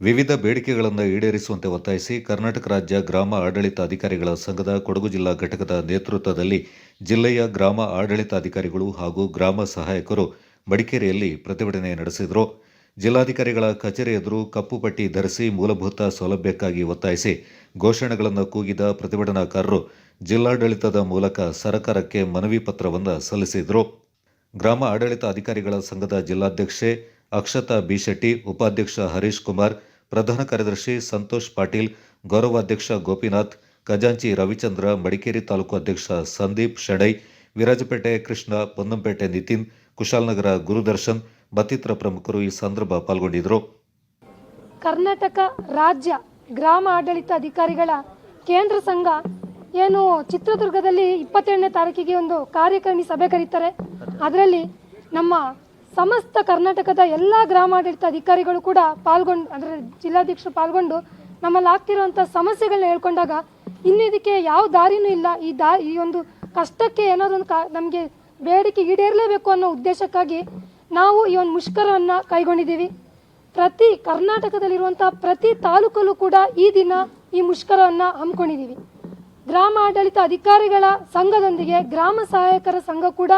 ವಿವಿಧ ಬೇಡಿಕೆಗಳನ್ನು ಈಡೇರಿಸುವಂತೆ ಒತ್ತಾಯಿಸಿ ಕರ್ನಾಟಕ ರಾಜ್ಯ ಗ್ರಾಮ ಆಡಳಿತ ಅಧಿಕಾರಿಗಳ ಸಂಘದ ಕೊಡಗು ಜಿಲ್ಲಾ ಘಟಕದ ನೇತೃತ್ವದಲ್ಲಿ ಜಿಲ್ಲೆಯ ಗ್ರಾಮ ಆಡಳಿತ ಅಧಿಕಾರಿಗಳು ಹಾಗೂ ಗ್ರಾಮ ಸಹಾಯಕರು ಮಡಿಕೇರಿಯಲ್ಲಿ ಪ್ರತಿಭಟನೆ ನಡೆಸಿದರು. ಜಿಲ್ಲಾಧಿಕಾರಿಗಳ ಕಚೇರಿ ಎದುರು ಕಪ್ಪು ಪಟ್ಟಿ ಧರಿಸಿ ಮೂಲಭೂತ ಸೌಲಭ್ಯಕ್ಕಾಗಿ ಒತ್ತಾಯಿಸಿ ಘೋಷಣೆಗಳನ್ನು ಕೂಗಿದ ಪ್ರತಿಭಟನಾಕಾರರು ಜಿಲ್ಲಾಡಳಿತದ ಮೂಲಕ ಸರ್ಕಾರಕ್ಕೆ ಮನವಿ ಪತ್ರವನ್ನು ಸಲ್ಲಿಸಿದರು. ಗ್ರಾಮ ಆಡಳಿತ ಅಧಿಕಾರಿಗಳ ಸಂಘದ ಜಿಲ್ಲಾಧ್ಯಕ್ಷೆ ಅಕ್ಷತಾ ಬಿಶೆಟ್ಟಿ, ಉಪಾಧ್ಯಕ್ಷ ಹರೀಶ್ ಕುಮಾರ್, ಪ್ರಧಾನ ಕಾರ್ಯದರ್ಶಿ ಸಂತೋಷ್ ಪಾಟೀಲ್, ಗೌರವಾಧ್ಯಕ್ಷ ಗೋಪಿನಾಥ್, ಖಜಾಂಚಿ ರವಿಚಂದ್ರ, ಮಡಿಕೇರಿ ತಾಲೂಕು ಅಧ್ಯಕ್ಷ ಸಂದೀಪ್ ಶೆಡೈ ವಿರಾಜಪೇಟೆ ಕೃಷ್ಣ, ಪೊನ್ನಂಪೇಟೆ ನಿತಿನ್, ಕುಶಾಲನಗರ ಗುರುದರ್ಶನ್, ಮತ್ತಿತರ ಪ್ರಮುಖರು ಈ ಸಂದರ್ಭ ಪಾಲ್ಗೊಂಡಿದ್ದರು. ಕರ್ನಾಟಕ ರಾಜ್ಯ ಗ್ರಾಮ ಆಡಳಿತ ಅಧಿಕಾರಿಗಳ ಕೇಂದ್ರ ಸಂಘ ಏನು ಚಿತ್ರದುರ್ಗದಲ್ಲಿ ಇಪ್ಪತ್ತೆರಡನೇ ತಾರೀಕಿಗೆ ಒಂದು ಕಾರ್ಯಕಾರಿಣಿ ಸಭೆ ಕರೀತಾರೆ. ಅದರಲ್ಲಿ ನಮ್ಮ ಸಮಸ್ತ ಕರ್ನಾಟಕದ ಎಲ್ಲ ಗ್ರಾಮಾಡಳಿತ ಅಧಿಕಾರಿಗಳು ಕೂಡ ಪಾಲ್ಗೊಂಡು, ಅಂದರೆ ಜಿಲ್ಲಾಧ್ಯಕ್ಷರು ಪಾಲ್ಗೊಂಡು ನಮ್ಮಲ್ಲಿ ಆಗ್ತಿರುವಂಥ ಸಮಸ್ಯೆಗಳನ್ನ ಹೇಳ್ಕೊಂಡಾಗ ಇನ್ನು ಇದಕ್ಕೆ ಯಾವ ದಾರಿನೂ ಇಲ್ಲ. ಈ ದಾ, ಈ ಒಂದು ಕಷ್ಟಕ್ಕೆ ಏನಾದ್ರು ಒಂದು ಕಾ, ನಮಗೆ ಬೇಡಿಕೆ ಈಡೇರಲೇಬೇಕು ಅನ್ನೋ ಉದ್ದೇಶಕ್ಕಾಗಿ ನಾವು ಈ ಒಂದು ಮುಷ್ಕರವನ್ನು ಕೈಗೊಂಡಿದ್ದೀವಿ. ಪ್ರತಿ ಕರ್ನಾಟಕದಲ್ಲಿರುವಂಥ ಪ್ರತಿ ತಾಲೂಕಲ್ಲೂ ಕೂಡ ಈ ದಿನ ಈ ಮುಷ್ಕರವನ್ನು ಹಮ್ಮಿಕೊಂಡಿದ್ದೀವಿ. ಗ್ರಾಮ ಆಡಳಿತ ಅಧಿಕಾರಿಗಳ ಸಂಘದೊಂದಿಗೆ ಗ್ರಾಮ ಸಹಾಯಕರ ಸಂಘ ಕೂಡ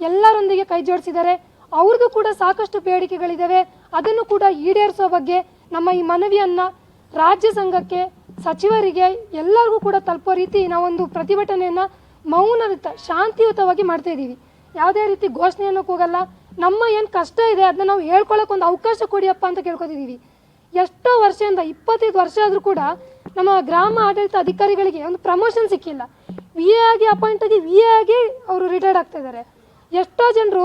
ಎಲ್ಲರೊಂದಿಗೆ ಕೈ ಜೋಡಿಸಿದ್ದಾರೆ ಅವ್ರದ್ದು ಕೂಡ ಸಾಕಷ್ಟು ಬೇಡಿಕೆಗಳಿದ್ದಾವೆ ಅದನ್ನು ಕೂಡ ಈಡೇರಿಸೋ ಬಗ್ಗೆ ನಮ್ಮ ಈ ಮನವಿಯನ್ನು ರಾಜ್ಯ ಸಂಘಕ್ಕೆ, ಸಚಿವರಿಗೆ ಎಲ್ಲರಿಗೂ ಕೂಡ ತಲುಪೋ ರೀತಿ ನಾವೊಂದು ಪ್ರತಿಭಟನೆಯನ್ನು ಮೌನಯುತ, ಶಾಂತಿಯುತವಾಗಿ ಮಾಡ್ತಾ ಇದ್ದೀವಿ. ಯಾವುದೇ ರೀತಿ ಘೋಷಣೆಯನ್ನು ಕೂಗಲ್ಲ. ನಮ್ಮ ಏನು ಕಷ್ಟ ಇದೆ ಅದನ್ನ ನಾವು ಹೇಳ್ಕೊಳ್ಳೋಕೆ ಒಂದು ಅವಕಾಶ ಕೊಡಿಯಪ್ಪ ಅಂತ ಕೇಳ್ಕೊತಿದ್ದೀವಿ. ಎಷ್ಟೋ ವರ್ಷದಿಂದ, ಇಪ್ಪತ್ತೈದು ವರ್ಷ ಆದರೂ ಕೂಡ ನಮ್ಮ ಗ್ರಾಮ ಆಡಳಿತ ಅಧಿಕಾರಿಗಳಿಗೆ ಒಂದು ಪ್ರಮೋಷನ್ ಸಿಕ್ಕಿಲ್ಲ. ವಿ ಎ ಆಗಿ ಅಪಾಯಿಂಟ್ ಆಗಿ ವಿ ಎ ಆಗಿ ಅವರು ರಿಟೈರ್ಡ್ ಆಗ್ತಾ ಇದ್ದಾರೆ. ಎಷ್ಟೋ ಜನರು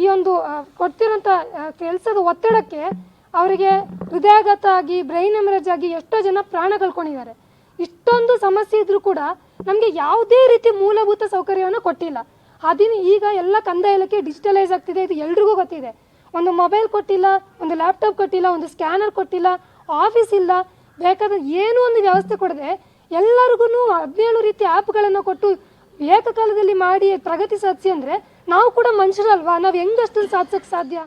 ಈ ಒಂದು ಕೊಡ್ತಿರೋಂಥ ಕೆಲಸದ ಒತ್ತಡಕ್ಕೆ ಅವರಿಗೆ ಹೃದಯಾಘಾತ ಆಗಿ, ಬ್ರೈನ್ ಎಮರೇಜ್ ಆಗಿ ಎಷ್ಟೋ ಜನ ಪ್ರಾಣ ಕಳ್ಕೊಂಡಿದ್ದಾರೆ. ಇಷ್ಟೊಂದು ಸಮಸ್ಯೆ ಇದ್ರೂ ಕೂಡ ನಮಗೆ ಯಾವುದೇ ರೀತಿ ಮೂಲಭೂತ ಸೌಕರ್ಯವನ್ನು ಕೊಟ್ಟಿಲ್ಲ. ಅದಿನ ಈಗ ಎಲ್ಲ ಕಂದಾಯ ಡಿಜಿಟಲೈಸ್ ಆಗ್ತಿದೆ, ಇದು ಎಲ್ರಿಗೂ ಗೊತ್ತಿದೆ. ಒಂದು ಮೊಬೈಲ್ ಕೊಟ್ಟಿಲ್ಲ, ಒಂದು ಲ್ಯಾಪ್ಟಾಪ್ ಕೊಟ್ಟಿಲ್ಲ, ಒಂದು ಸ್ಕ್ಯಾನರ್ ಕೊಟ್ಟಿಲ್ಲ ಆಫೀಸ್ ಇಲ್ಲ. ಬೇಕಾದ ಏನೂ ಒಂದು ವ್ಯವಸ್ಥೆ ಕೊಡದೆ ಎಲ್ಲರಿಗೂ ಹದಿನೇಳು ರೀತಿ ಆ್ಯಪ್ಗಳನ್ನು ಕೊಟ್ಟು ಏಕಕಾಲದಲ್ಲಿ ಮಾಡಿ ಪ್ರಗತಿ ಸಾಧಿಸಿ ಅಂದರೆ ನಾವು ಕೂಡ ಮನುಷ್ಯರಲ್ವಾ? ನಾವು ಹೆಂಗಷ್ಟು ಸಾಧಿಸೋಕ್ಕೆ ಸಾಧ್ಯ?